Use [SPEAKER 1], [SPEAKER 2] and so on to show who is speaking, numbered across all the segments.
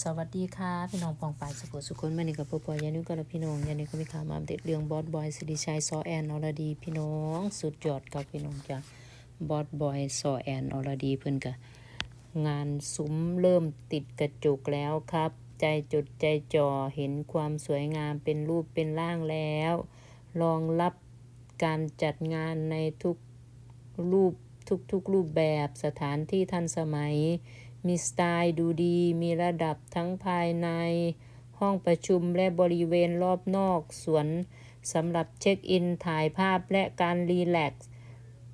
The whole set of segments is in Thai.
[SPEAKER 1] สวัสดีค่ะพี่น้องปองปายสุขสุขคนมานี่กับพ่อปอยานุก็และพี่น้องยานี่ก็มีข่าวมาอัปเดตเรื่องบอสบอยสิริชัยซอแอนอรดี พี่น้องสุดยอดครับพี่น้องจ้ะบอสบอยซอแอนอรดีเพิ่อนกะงานซุ้มเริ่มติดกระจุกแล้วครับ ใจจดใจจ่อเห็นความสวยงามเป็นรูปเป็นร่างแล้วรองรับการจัดงานในทุกรูปทุกๆรูปแบบสถานที่ทันสมัย มีสไตล์ดูดี มีระดับทั้งภายใน ห้องประชุมและบริเวณรอบนอกสวนสำหรับเช็คอินถ่ายภาพและการรีแลกซ์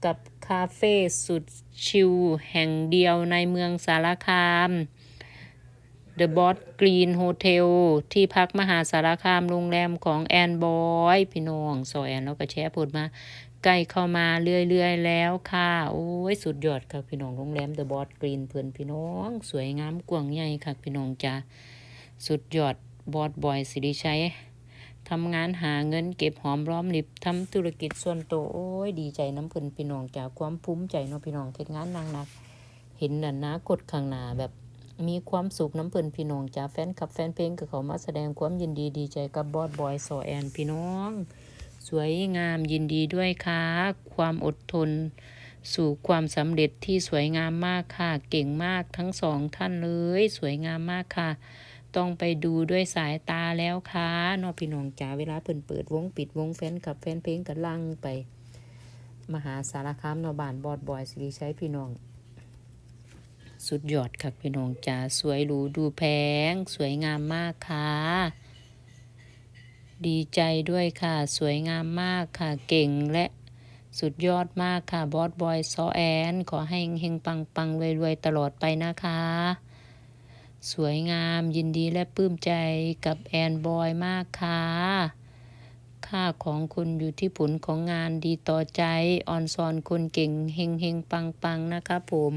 [SPEAKER 1] กับคาเฟ่สุดชิลแห่งเดียวในเมืองสารคาม The b o s Green Hotel ที่พักมหาสารคามโรงแรมของแอนบอยพี่น้องซอยแอนแล้วก็แชร์พูดมาใกล้เข้ามาเรื่อยๆแล้วค่ะ โอ้ยสุดยอดค่ะพี่น้องโรงแรม The b o s Green เพื่อนพี่น้อง สวยงามกว้างใหญ่ค่ะพี่น้องจ้าสุดยอดบอสบอยสิริชัยทำงานหาเงินเก็บหอมรอมริบทำธุรกิจส่วนตัวโอ้ยดีใจน้ำเพิ่นพี่น้องจากความภูมิใจเนาะพี่น้องเฮ็ดงานนางนักเห็นดันนากดข้างหน้าแบบ มีความสุขน้ำเพิ่นพี่น้องจ้าแฟนคลับแฟนเพลงก็เขามาแสดงความยินดีดีใจกับบอสบอยซอแอนพี่น้อง สวยงามยินดีด้วยค่ะ ความอดทน สู่ความสำเร็จที่สวยงามมากค่ะ เก่งมากทั้งสองท่านเลย สวยงามมากค่ะ ต้องไปดูด้วยสายตาแล้วค่ะนอพี่น้องจ๋าเวลาเพิ่นเปิดวงปิดวงแฟนกับแฟนเพลงกันลังไป มหาสารคามนอบานบอดบอยสิริชัยพี่น้อง สุดยอดค่ะพี่น้องจ๋าสวยหรูดูแพง สวยงามมากค่ะ ดีใจด้วยค่ะ สวยงามมากค่ะ เก่งและสุดยอดมากค่ะ บอสบอยซอแอน ขอให้เฮงๆปังๆรวยตลอดไปนะคะ สวยงามยินดีและปลื้มใจกับแอนบอยมากค่ะค่าของคุณอยู่ที่ผลของงานดีต่อใจ ออนซอนคนเก่งเฮงเฮงๆปังนะคะผม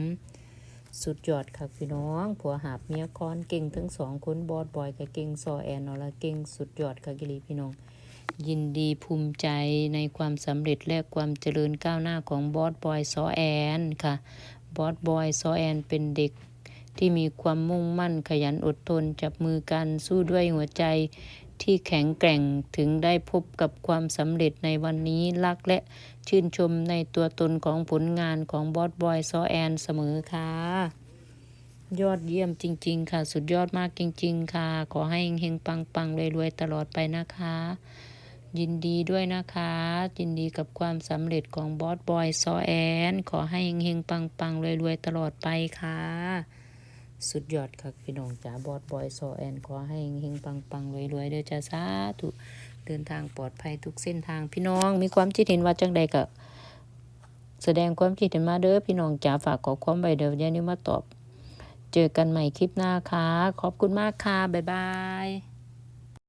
[SPEAKER 1] สุดยอดค่ะพี่น้อง ผัวหาบเมียคอนเก่งทั้งสองคนบอสบอยกับเก่งซอแอนนอละเก่งสุดยอดค่ะกิลีพี่น้อง ยินดีภูมิใจในความสำเร็จและความเจริญก้าวหน้าของบอสบอยซอแอนค่ะบอสบอยซอแอนเป็นเด็กที่มีความมุ่งมั่นขยันอดทนจับมือกันสู้ด้วยหัวใจ ที่แข็งแกร่งถึงได้พบกับความสำเร็จในวันนี้รักและชื่นชมในตัวตนของผลงานของบอสบอยซอแอนเสมอค่ะ ยอดเยี่ยมจริง ๆ ค่ะ สุดยอดมากจริง ๆ ค่ะ ขอให้เฮงๆปังรวยๆตลอดไปนะคะ ยินดีด้วยนะคะ ยินดีกับความสำเร็จของบอสบอยซอแอน ขอให้เฮงๆปังๆรวยๆตลอดไปค่ะ สุดยอดค่ะพี่น้องจ๋าบอดบอยซอแอนขอให้เฮงปังปังๆรวยๆเด้อจ้าสาธุเดินทางปลอดภัยทุกเส้นทางพี่น้องมีความคิดเห็นว่าจังใดก็แสดงความคิดเห็นมาเด้อพี่น้องจ๋าฝากขอความไว้เดี๋ยวนี้มาตอบ เจอกันใหม่คลิปหน้าค่ะ ขอบคุณมากค่ะ บ๊ายบาย